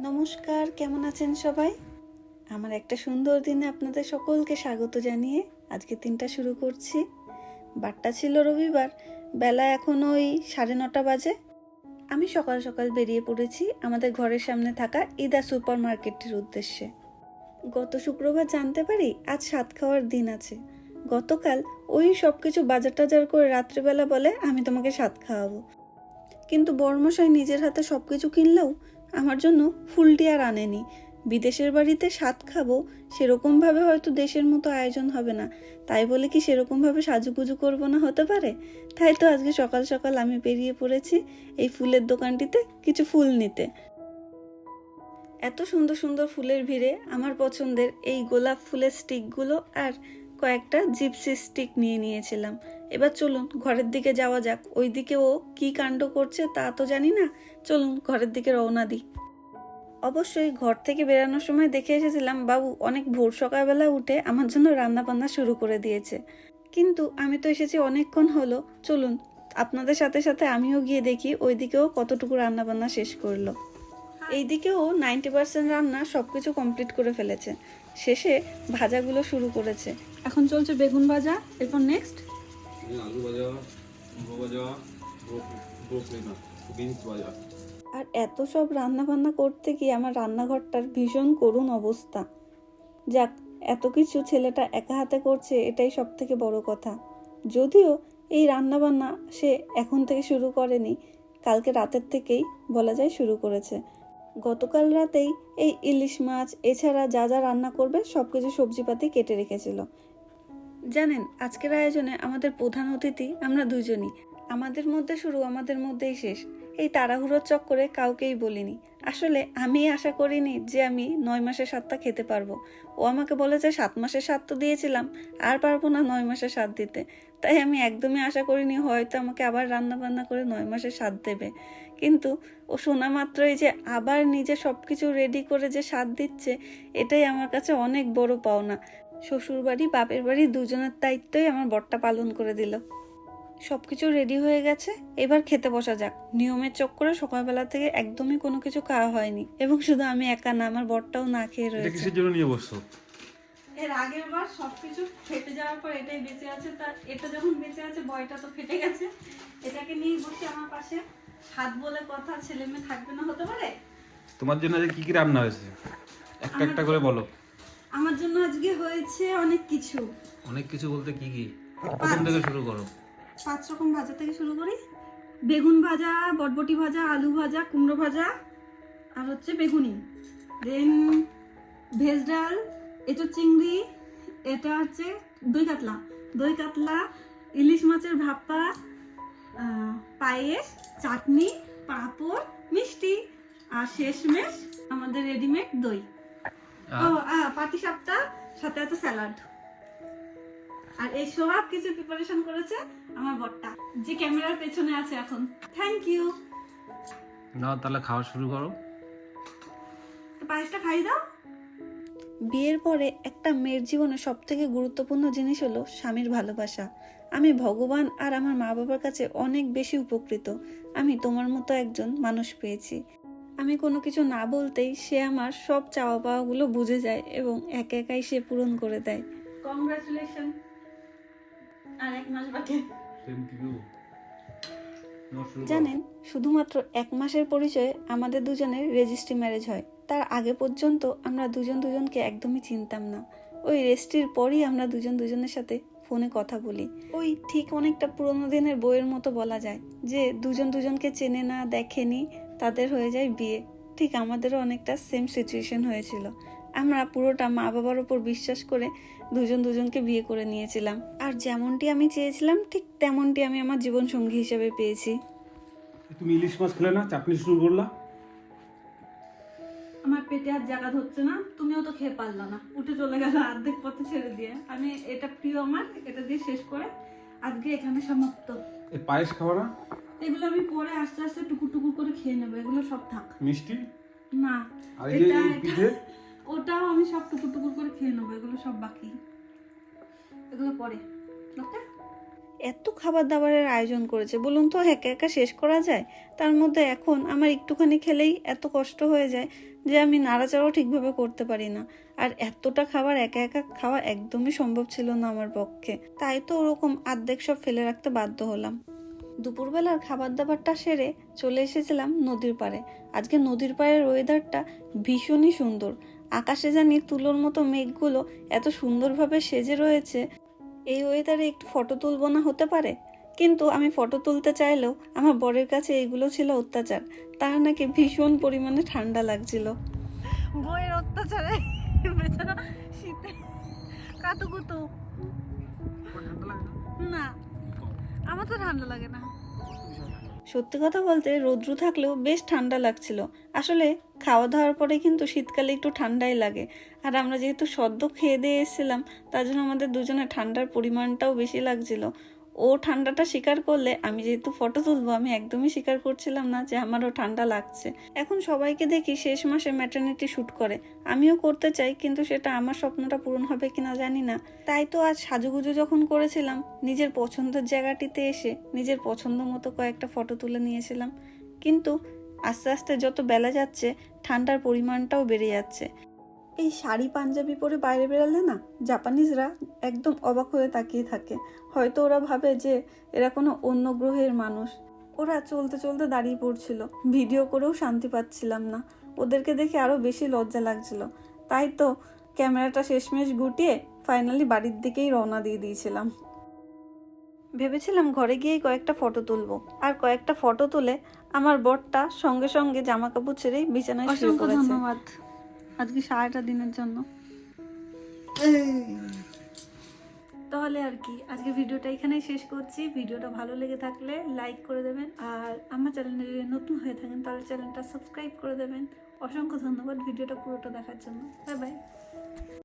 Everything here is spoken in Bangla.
নমস্কার, কেমন আছেন সবাই? আমার একটা সুন্দর দিনে আপনাদের সকলকে স্বাগত জানিয়ে আজকে দিনটা শুরু করছি। বারটা ছিল রবিবার, বেলা এখন ওই সাড়ে নটা বাজে। আমি সকাল সকাল বেরিয়ে পড়েছি আমাদের ঘরের সামনে থাকা ইদা সুপার মার্কেটের উদ্দেশ্যে। গত শুক্রবার জানতে পারি, আজ সাত খাওয়ার দিন আছে। গতকাল ওই সব কিছু বাজার টাজার করে রাত্রিবেলা বলে, আমি তোমাকে সাত খাওয়াবো। কিন্তু বর্মশাই নিজের হাতে সব কিছু কিনলেও আমার জন্য ফুলটি আর আনেনি। বিদেশের বাড়িতে স্বাদ খাব সেরকমভাবে হয়তো দেশের মতো আয়োজন হবে না। তাই বলে কি সেরকমভাবে সাজুগুজু করব না হতে পারে? তাই তো আজকে সকাল সকাল আমি বেরিয়ে পড়েছি এই ফুলের দোকানটিতে কিছু ফুল নিতে। এত সুন্দর সুন্দর ফুলের ভিড়ে আমার পছন্দের এই গোলাপ ফুলের স্টিকগুলো আর কয়েকটা জিপসি স্টিক নিয়ে নিয়েছিলাম। এবার চলুন ঘরের দিকে যাওয়া যাক। ওই দিকে ও কি কাণ্ড করছে তা তো জানি না। চলুন ঘরের দিকে রওনা দিই। অবশ্যই ঘর থেকে বেরানোর সময় দেখে এসেছিলাম, বাবু, অনেক ভোর সকালবেলা উঠে আমার জন্য রান্না বান্না শুরু করে দিয়েছে। কিন্তু আমি তো এসেছি অনেকক্ষণ হলো। চলুন আপনাদের সাথে সাথে আমিও গিয়ে দেখি ওইদিকেও কতটুকু রান্না বান্না শেষ করল। এইদিকেও নাইনটি পার্সেন্ট রান্না সব কিছু কমপ্লিট করে ফেলেছে। শেষে ভাজাগুলো শুরু করেছে। এখন চলছে বেগুন ভাজা এরপর নেক্সট আলু ভাজা আর এত সব রান্না বান্না করতে গিয়ে আমার রান্নাঘরটার ভীষণ করুণ অবস্থা। যাক এত কিছু ছেলেটা একা হাতে করছে এটাই সব থেকে বড় কথা। যদিও এই রান্নাবান্না সে এখন থেকে শুরু করেনি কালকে রাতের থেকেই বলা যায় শুরু করেছে। গতকাল রাতেই এই ইলিশ মাছ এছাড়া যা যা রান্না করবে সব কিছু সবজিপাতি কেটে রেখেছিল। জানেন, আজকের আয়োজনে আমাদের প্রধান অতিথি আমরা দুজনই আমাদের মধ্যে শুরু, আমাদের মধ্যেই শেষ। এই তাড়াহুড়োর চক্করে কাউকেই বলিনি। আসলে আমি আশা করিনি যে আমি নয় মাসের স্বাদটা খেতে পারব। ও আমাকে বলেছে সাত মাসের স্বাদ তো দিয়েছিলাম, আর পারব না নয় মাসের স্বাদ দিতে। তাই আমি একদমই আশা করিনি হয়তো আমাকে আবার রান্না বান্না করে নয় মাসের স্বাদ দেবে। কিন্তু ও শোনা মাত্রই যে আবার নিজে সব কিছু রেডি করে যে স্বাদ দিচ্ছে, এটাই আমার কাছে অনেক বড় পাওনা। শ্বশুর বাড়ি বাপের বাড়ি দুজনের দায়িত্বই আমার বরটা পালন করে দিল। সব কিছু রেডি হয়ে গেছে এবার খেতে বসা যাক। নিয়মের চক্করে সকালবেলা থেকে একদমই কোনো কিছু খাওয়া হয়নি এবং শুধু আমি একা না আমার বরটাও না খেয়ে এটা রয়েছে। কিসের জন্য নিয়ে বসছো? এর আগের বার সবকিছু ফেটে যাওয়ার পর এটাই বেঁচে আছে তা এটা যখন বেঁচে আছে বয়টা তো ফেটে গেছে। এটাকে নিয়ে বসে আমার পাশে। হাত বলে কথা ছেলে মেয়ে থাকবে না হতে পারে? তোমার জন্য কি কি রান্না হয়েছে? একটা একটা করে বলো। আমার জন্য আজকে হয়েছে অনেক কিছু। অনেক কিছু বলতে কি কি? প্রথম থেকে শুরু করো। পাঁচ রকম ভাজা থেকে শুরু করি। বেগুন ভাজা বটবটি ভাজা আলু ভাজা কুমড়ো ভাজা আর হচ্ছে বেগুনি। দেন ভেজ ডাল এটো চিংড়ি এটা হচ্ছে দই কাতলা। দই কাতলা ইলিশ মাছের ভাপা পায়েস চাটনি পাঁপড় মিষ্টি আর শেষমেশ আমাদের রেডিমেড দই। ও পাটি সাপটা সাথে আছে স্যালাড। আর এই সব কিছু প্রিপারেশন করেছে আমার বরটা যে ক্যামেরার পেছনে আছে এখন। থ্যাংক ইউ নাও তাহলে খাওয়া শুরু করো। তো পায়েসটা খাই দাও। বিয়ের পরে একটা মেয়ের জীবনে সব থেকে গুরুত্বপূর্ণ জিনিস হলো স্বামীর ভালোবাসা। আমি ভগবান আর আমার মা বাবার কাছে অনেক বেশি উপকৃত। আমি তোমার মতো একজন মানুষ পেয়েছি। আমি কোনো কিছু না বলতেই সে আমার সব চাওয়া পাওয়াগুলো বুঝে যায় এবং একা একাই সে পূরণ করে দেয়। কংগ্রাচুলেশন আর এক মাস বাকি। জানেন শুধুমাত্র এক মাসের পরিচয়ে আমাদের দুজনের রেজিস্ট্রি ম্যারেজ হয়। তার আগে পর্যন্ত আমরা দুজন দুজনকে একদমই চিনতাম না। ওই রেজিস্ট্রির পরই আমরা দুজন দুজনের সাথে ফোনে কথা বলি। ওই ঠিক অনেকটা পুরোনো দিনের বইয়ের মতো বলা যায় যে দুজন দুজনকে চেনে না দেখেনি তাদের হয়ে যায় বিয়ে। ঠিক আমাদেরও অনেকটা সেম সিচুয়েশন হয়েছিল। আমরা পুরোটা মা বাবার উপর বিশ্বাস করে দুজন দুজনকে বিয়ে করে নিয়েছিলাম। আর যেমনটি আমি চেয়েছিলাম ঠিক তেমনটি আমি আমার জীবন সঙ্গী হিসেবে পেয়েছি। তুমি ইলিশ মাছ খেলে না? চাটনি শুরু করলা? আমার পেটে আর জায়গা ধরছে না। তুমিও তো খেয়ে পারলা না। উঠে চলে গেল অর্ধেক পথে ছেড়ে দিয়ে। আমি এটা প্রিয় আমার এটা দিয়ে শেষ করে আজকে এখানে সমাপ্ত। এই পায়েস খাওয়া না? এগুলো আমি পরে আস্তে আস্তে টুকুর টুকুর করে খেয়ে নেব এগুলো সব থাক। মিষ্টি? না আর এই যে এটা পিঠে? ওটাও আমি সব টুকুর টুকুর করে খেয়ে নেব এগুলো সব বাকি। এগুলো পরে। ওকে এত খাবার দাবারের আয়োজন করেছে বলুন তো একা একা শেষ করা যায়? তার মধ্যে এখন আমার একটুখানি খেলেই এত কষ্ট হয়ে যায় যে আমি নাড়াচাড়াও ঠিকভাবে করতে পারি না। আর এতটা খাবার একা একা খাওয়া একদমই সম্ভব ছিল না আমার পক্ষে। তাই তো ওরকম আর্ধেক সব ফেলে রাখতে বাধ্য হলাম। দুপুরবেলার খাবার দাবারটা সেরে চলে এসেছিলাম নদীর পাড়ে। আজকে নদীর পাড়ের ওয়েদারটা ভীষণই সুন্দর। আকাশে জানি তুলোর মতো মেঘগুলো এত সুন্দরভাবে সেজে রয়েছে। এই ওয়েদারে একটু ফটো তুলবো না হতে পারে? কিন্তু আমি ফটো তুলতে চাইলেও আমার বরের কাছে এইগুলো ছিল অত্যাচার। তার নাকি ভীষণ পরিমাণে ঠান্ডা লাগছিল। বইয়ের অত্যাচারে বেচারা শীতে কাতুকুতু। না। আমার তো ঠান্ডা লাগে না। সত্যি কথা বলতে রৌদ্র থাকলেও বেশ ঠান্ডা লাগছিল। আসলে খাওয়া দাওয়ার পরে কিন্তু শীতকালে একটু ঠান্ডাই লাগে। আর আমরা যেহেতু সদ্য খেয়ে দিয়ে এসেছিলাম, তার জন্য আমাদের দুজনে ঠান্ডার পরিমাণটাও বেশি লাগছিল। ও ঠান্ডাটা স্বীকার করলে আমি যেহেতু ফটো তুলবো, আমি একদমই স্বীকার করছিলাম না যে আমারও ঠান্ডা লাগছে। এখন সবাইকে দেখি শেষ মাসে ম্যাটার্নিটি শ্যুট করে। আমিও করতে চাই, কিন্তু সেটা আমার স্বপ্নটা পূরণ হবে কিনা জানি না। তাই তো আজ সাজুগুজু যখন করেছিলাম, নিজের পছন্দের জায়গাটিতে এসে নিজের পছন্দ মতো কয়েকটা ফটো তুলে নিয়েছিলাম। কিন্তু আস্তে আস্তে যত বেলা যাচ্ছে, ঠান্ডার পরিমাণটাও বেড়ে যাচ্ছে। এই শাড়ি পাঞ্জাবি পরে বাইরে বেরালে না জাপানিজরা একদম অবাক হয়ে তাকিয়ে থাকে। হয়তো ওরা ভাবে যে এরা কোনো অন্য গ্রহের মানুষ। ওরা চলতে চলতে দাঁড়িয়ে পড়ছিল। ভিডিও করেও শান্তি পাচ্ছিলাম না। ওদেরকে দেখে আরও বেশি লজ্জা লাগছিল। তাই তো ক্যামেরাটা শেষমেশ গুটিয়ে ফাইনালি বাড়ির দিকেই রওনা দিয়ে দিয়েছিলাম। ভেবেছিলাম ঘরে গিয়েই কয়েকটা ফটো তুলবো। আর কয়েকটা ফটো তুলে আমার বরটা সঙ্গে সঙ্গে জামা কাপড় ছেড়েই বিছানায় অসংখ্য পড়েছে। ধন্যবাদ। আজকে সারাটা দিনের জন্য। তাহলে আর কি, আজকে ভিডিওটা এখানেই শেষ করছি। ভিডিওটা ভালো লেগে থাকলে লাইক করে দেবেন। আর আমার চ্যানেলে যদি নতুন হয়ে থাকেন, তাহলে চ্যানেলটা সাবস্ক্রাইব করে দেবেন। অসংখ্য ধন্যবাদ ভিডিওটা পুরোটা দেখার জন্য। Bye bye